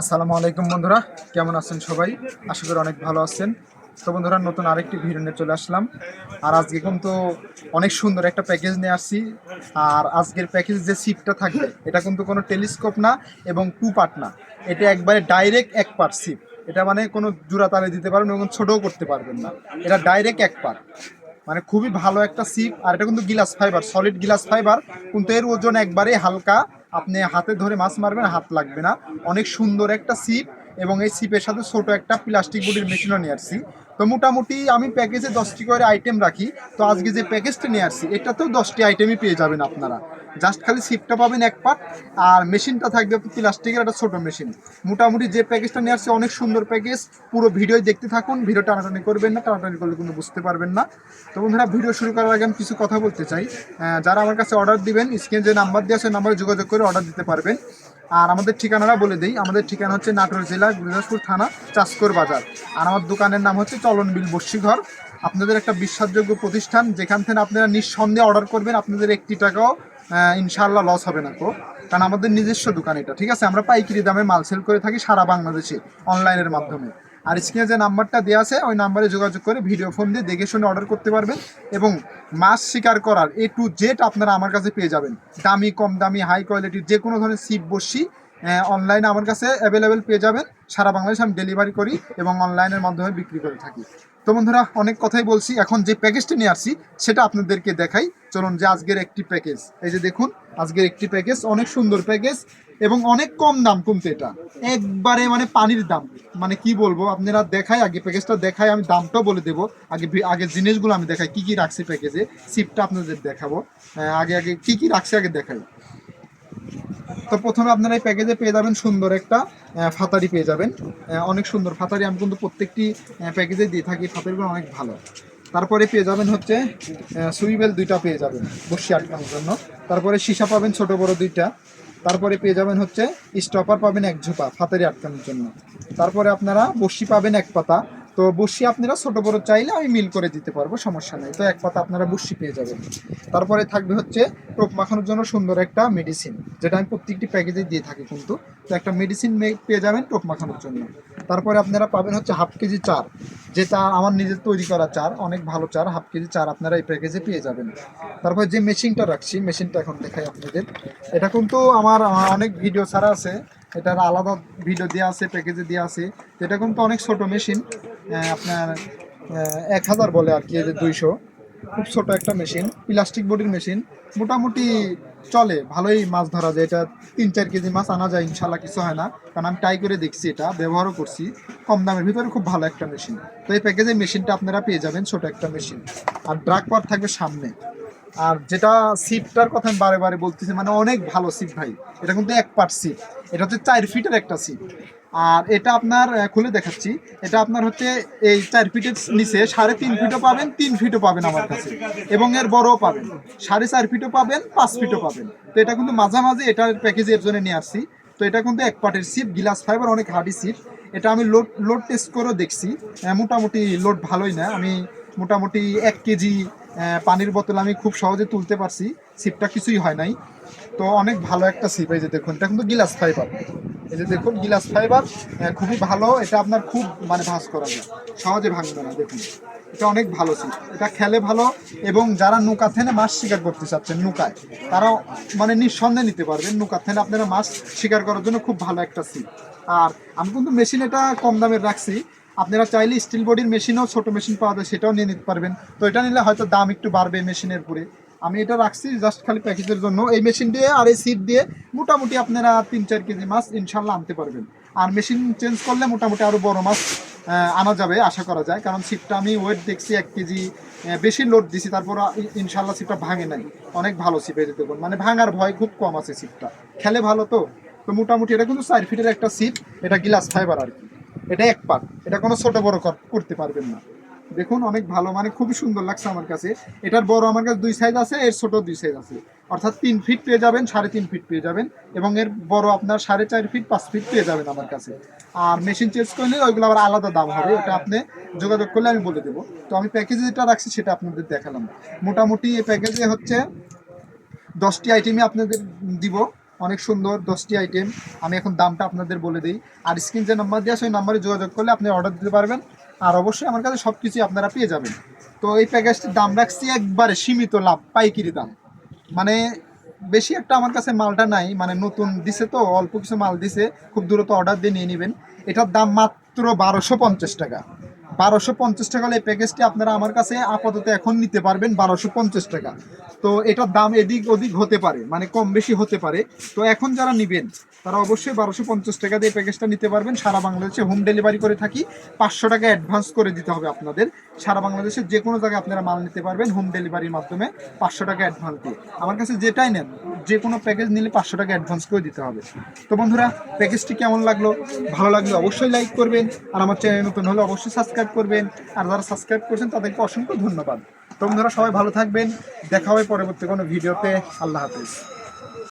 আসসালামু আলাইকুম বন্ধুরা, কেমন আছেন সবাই? আশা করি অনেক ভালো আছেন। তো বন্ধুরা, নতুন আরেকটি ভিডিও নিয়ে চলে আসলাম। আর আজকে কিন্তু অনেক সুন্দর একটা প্যাকেজ নিয়ে আসছি। আর আজকের প্যাকেজ যে সিপটা থাকবে, এটা কিন্তু কোনো টেলিস্কোপ না এবং টু পার্ট না। এটা একবারে ডাইরেক্ট এক পার্ট সিপ এটা মানে কোনো জোড়া তালে দিতে পারবেন এবং ছোটও করতে পারবেন না। এটা ডাইরেক্ট এক পার্ট মানে খুবই ভালো একটা সিপ আর এটা কিন্তু গিলাস ফাইবার সলিড গিলাস ফাইবার কিন্তু এর ওজন একবারে হালকা। আপনি হাতে ধরে মাছ মারবেন, হাত লাগবে না। অনেক সুন্দর একটা সিপ এবং এই সিপের সাথে ছোট একটা প্লাস্টিক বডির মেশিনও নিয়ে আসছি। তো মোটামুটি আমি প্যাকেজে দশটি করে আইটেম রাখি। তো আজকে যে প্যাকেজটা নিয়ে আসছি, এটাতেও দশটি আইটেমই পেয়ে যাবেন আপনারা। জাস্ট খালি সিপটা পাবেন এক পার্ট আর মেশিনটা থাকবে প্লাস্টিকের একটা ছোট মেশিন মোটামুটি যে প্যাকেজটা নিয়ে আসছে, অনেক সুন্দর প্যাকেজ পুরো ভিডিও দেখতে থাকুন, ভিডিও টানাটানি করবেন না, টানাটানি করলে কোনো বুঝতে পারবেন না। তো বন্ধুরা, ভিডিও শুরু করার আগে আমি কিছু কথা বলতে চাই। যারা আমার কাছে অর্ডার দিবেন স্ক্রিনে যে নাম্বার দিয়ে আছে নাম্বারে যোগাযোগ করে অর্ডার দিতে পারবেন। আর আমাদের ঠিকানাটা বলে দিই। আমাদের ঠিকানা হচ্ছে নাটোর জেলা, গুরুদাসপুর থানা চাষকর বাজার। আর আমার দোকানের নাম হচ্ছে চলন বিল বস্যিঘর আপনাদের একটা বিশ্বাসযোগ্য প্রতিষ্ঠান, যেখান থেকে আপনারা নিঃসন্দেহে অর্ডার করবেন। আপনাদের একটি টাকাও আহ, ইনশাআল্লাহ লস হবে না কো কারণ আমাদের নিজস্ব দোকান এটা ঠিক আছে? আমরা পাইকারি দামে মাল সেল করে থাকি সারা বাংলাদেশে অনলাইনের মাধ্যমে। আর স্ক্রিনে যে নাম্বারটা দেওয়া আছে ওই নাম্বারে যোগাযোগ করে ভিডিও ফোন দিয়ে দেখে শুনে অর্ডার করতে পারবেন এবং মাছ শিকার করার এ টু জেড আপনারা আমার কাছে পেয়ে যাবেন। দামি কম দামি হাই কোয়ালিটির যে কোনো ধরনের সিপ বসি অনলাইনে আমার কাছে অ্যাভেলেবেল পেয়ে যাবেন। সারা বাংলাদেশে আমি ডেলিভারি করি এবং অনলাইনের মাধ্যমে বিক্রি করে থাকি। তো বন্ধুরা অনেক কথাই বলছি। এখন যে প্যাকেজটি নিয়ে আসছি সেটা আপনাদেরকে দেখাই। চলুন যে আজকের একটি প্যাকেজ এই যে দেখুন আজকের একটি প্যাকেজ অনেক সুন্দর প্যাকেজ এবং অনেক কম দাম কমতে এটা। একবারে মানে পানির দাম। মানে কি বলব আপনারা দেখাই আগে প্যাকেজটা দেখাই আমি দামটাও বলে দেবো। আগে আগে জিনিসগুলো আমি দেখাই কি কি রাখছি প্যাকেজে সিপটা আপনাদের দেখাবো। আহ, আগে আগে কি কি রাখছি আগে দেখাই। তো প্রথমে আপনারা এই প্যাকেজে পেয়ে যাবেন সুন্দর একটা ফাতারি পেয়ে যাবেন। অনেক সুন্দর ফাতারি, আমি কিন্তু প্রত্যেকটি প্যাকেজে দিয়ে থাকি ফাতারিগুলো অনেক ভালো। তারপরে পেয়ে যাবেন হচ্ছে সুইবেল দুইটা পেয়ে যাবেন বসি আটকানোর জন্য। তারপরে সীসা পাবেন ছোট বড় দুইটা। তারপরে পেয়ে যাবেন হচ্ছে স্টপার পাবেন এক ঝোপা, ফাতারি আটকানোর জন্য। তারপরে আপনারা বসি পাবেন এক পাতা তো বসি আপনারা ছোট বড় চাইলে আমি মিল করে দিতে পারব, সমস্যা নেই। তো এক পাতা আপনারা বসি পেয়ে যাবেন। তারপরে থাকবে হচ্ছে টোপ মাখানোর জন্য সুন্দর একটা মেডিসিন যেটা আমি প্রত্যেকটি প্যাকেজে দিয়ে থাকি কিন্তু। তো একটা মেডিসিন পেয়ে যাবেন টোপ মাখানোর জন্য। তারপরে আপনারা পাবেন হচ্ছে হাফ কেজি চার, যেটা আমার নিজের তৈরি করা চার, অনেক ভালো চার, হাফ কেজি চার আপনারা এই প্যাকেজে পেয়ে যাবেন। তারপরে যে মেশিনটা রাখছি মেশিনটা এখন দেখাই আপনাদের। এটা কিন্তু আমার অনেক ভিডিও ছাড়া আছে। এটার আলাদা ভিডিও দেওয়া আছে প্যাকেজে দেওয়া আছে। এটা কিন্তু অনেক ছোট মেশিন আপনার এক হাজার বলে আর কি, এই যে দুইশো। খুব ছোট একটা মেশিন প্লাস্টিক বডির মেশিন মোটামুটি চলে, ভালোই মাছ ধরা যায়। এটা তিন চার কেজি মাছ আনা যায় ইনশাল্লাহ কিছু হয় না। কারণ আমি ট্রাই করে দেখছি এটা, ব্যবহারও করছি। কম দামের ভিতরে খুব ভালো একটা মেশিন তো এই প্যাকেজে মেশিনটা আপনারা পেয়ে যাবেন ছোট একটা মেশিন আর ড্রাগ পার থাকবে সামনে। আর যেটা সিটটার কথা আমি বারে বারে বলতেছি মানে অনেক ভালো সিট ভাই। এটা কিন্তু এক পার্ট সিট। এটা হচ্ছে চার ফিটের একটা সিট। আর এটা আপনার খুলে দেখাচ্ছি। এটা আপনার হচ্ছে এই চার ফিটের নিচে সাড়ে তিন ফিটও পাবেন, তিন ফিটও পাবেন আমার কাছে। এবং এর বড়ও পাবেন। সাড়ে চার ফিটও পাবেন, পাঁচ ফিটও পাবেন। তো এটা কিন্তু মাঝামাঝি এটার প্যাকেজে এর জন্য নিয়ে আসছি। তো এটা কিন্তু এক পার্টের সিপ গ্লাস ফাইবার অনেক হার্ডি সিপ এটা আমি লোড লোড টেস্ট করেও দেখছি। মোটামুটি লোড ভালোই না। আমি মোটামুটি এক কেজি পানির বোতল আমি খুব সহজে তুলতে পারছি। সিপটা কিছুই হয় নাই। তো অনেক ভালো একটা সিপ এই যে দেখুন, এটা কিন্তু গিলাস ফাইবার। এই যে দেখুন, গিলাস ফাইবার খুবই ভালো। এটা আপনার খুব মানে ভাঁজ করা যায়। সহজে ভাঙবে না, দেখুন। এটা অনেক ভালো সিপ এটা খেলে ভালো, এবং যারা নৌকা থেনে মাছ শিকার করতে চাচ্ছেন, নৌকায়, তারাও মানে নিঃসন্দেহে নিতে পারবেন। নৌকা থেনে আপনারা মাছ শিকার করার জন্য খুব ভালো একটা সিপ আর আমি কিন্তু মেশিন এটা কম দামের রাখছি আপনারা চাইলে স্টিল বডির মেশিনও ছোটো মেশিন পাওয়া যায়, সেটাও নিয়ে নিতে পারবেন। তো এটা নিলে হয়তো দাম একটু বাড়বে মেশিনের পরে আমি এটা রাখছি জাস্ট খালি প্যাকেজের জন্য। এই মেশিন দিয়ে আর এই সিট দিয়ে মোটামুটি আপনারা তিন চার কেজি মাছ ইনশাল্লাহ আনতে পারবেন। আর মেশিন চেঞ্জ করলে মোটামুটি আরও বড় মাছ আনা যাবে, আশা করা যায়। কারণ সিটটা আমি ওয়েট দেখছি এক কেজি বেশি লোড দিছি, তারপর ইনশাল্লাহ সিটটা ভাঙে নাই। অনেক ভালো সিপ এই যে দেখুন মানে ভাঙার ভয় খুব কম আছে সিটটা খেলে ভালো তো? তো মোটামুটি এটা কিন্তু চার ফিটের একটা সিট এটা গ্লাস ফাইবার আর কি। এটা এক পার্ট। এটা কোনো ছোট বড় কর- করতে পারবেন না। দেখুন, অনেক ভালো মানে খুবই সুন্দর লাগছে আমার কাছে। এটার বড় আমার কাছে দুই সাইজ আছে, এর ছোট দুই সাইজ আছে। অর্থাৎ তিন ফিট পেয়ে যাবেন, সাড়ে তিন ফিট পেয়ে যাবেন, এবং এর বড় আপনার সাড়ে চার ফিট পাঁচ ফিট পেয়ে যাবেন আমার কাছে। আর মেশিন চেঞ্জ করলে ওইগুলো আবার আলাদা দাম হবে, ওটা আপনি যোগাযোগ করলে আমি বলে দেবো। তো আমি প্যাকেজে যেটা রাখছি সেটা আপনাদের দেখালাম। মোটামুটি এই প্যাকেজে হচ্ছে দশটি আইটেমই আপনাদের দিব। অনেক সুন্দর দশটি আইটেম আমি এখন দামটা আপনাদের বলে দিই। আর স্ক্রিন যে নাম্বার দেওয়া ওই নাম্বারে যোগাযোগ করলে আপনি অর্ডার দিতে পারবেন। আর অবশ্যই আমার কাছে সব কিছুই আপনারা পেয়ে যাবেন। তো এই প্যাকেজটির দাম রাখছি একবারে সীমিত লাভ, পাইকিরি দাম। মানে বেশি একটা আমার কাছে মালটা নাই মানে নতুন দিছে তো, অল্প কিছু মাল দিছে, খুব দ্রুত অর্ডার দিয়ে নিয়ে নেবেন। এটার দাম মাত্র বারোশো পঞ্চাশ টাকা। বারোশো পঞ্চাশ টাকা হলে এই প্যাকেজটি আপনারা আমার কাছে আপাতত এখন নিতে পারবেন বারোশো পঞ্চাশ টাকা। তো এটার দাম এদিক ওদিক হতে পারে মানে কম বেশি হতে পারে। তো এখন যারা নেবেন, তারা অবশ্যই বারোশো পঞ্চাশ টাকা দিয়ে প্যাকেজটা নিতে পারবেন। সারা বাংলাদেশে হোম ডেলিভারি করে থাকি, পাঁচশো টাকা অ্যাডভান্স করে দিতে হবে আপনাদের। সারা বাংলাদেশে যে কোনো জায়গায় আপনারা মাল নিতে পারবেন হোম ডেলিভারির মাধ্যমে পাঁচশো টাকা অ্যাডভান্স দিয়ে। আমার কাছে যেটাই নেন, যে কোনো প্যাকেজ নিলে পাঁচশো টাকা অ্যাডভান্স করে দিতে হবে। তো বন্ধুরা প্যাকেজটি কেমন লাগল? ভালো লাগলে অবশ্যই লাইক করবেন। আর আমার চ্যানেল নতুন হলে অবশ্যই সাবস্ক্রাইব করবেন আর যারা সাবস্ক্রাইব করছেন তাদেরকে অসংখ্য ধন্যবাদ। তোমরা সবাই ভালো থাকবেন। দেখা হবে পরবর্তী কোনো ভিডিওতে। আল্লাহ হাফেজ।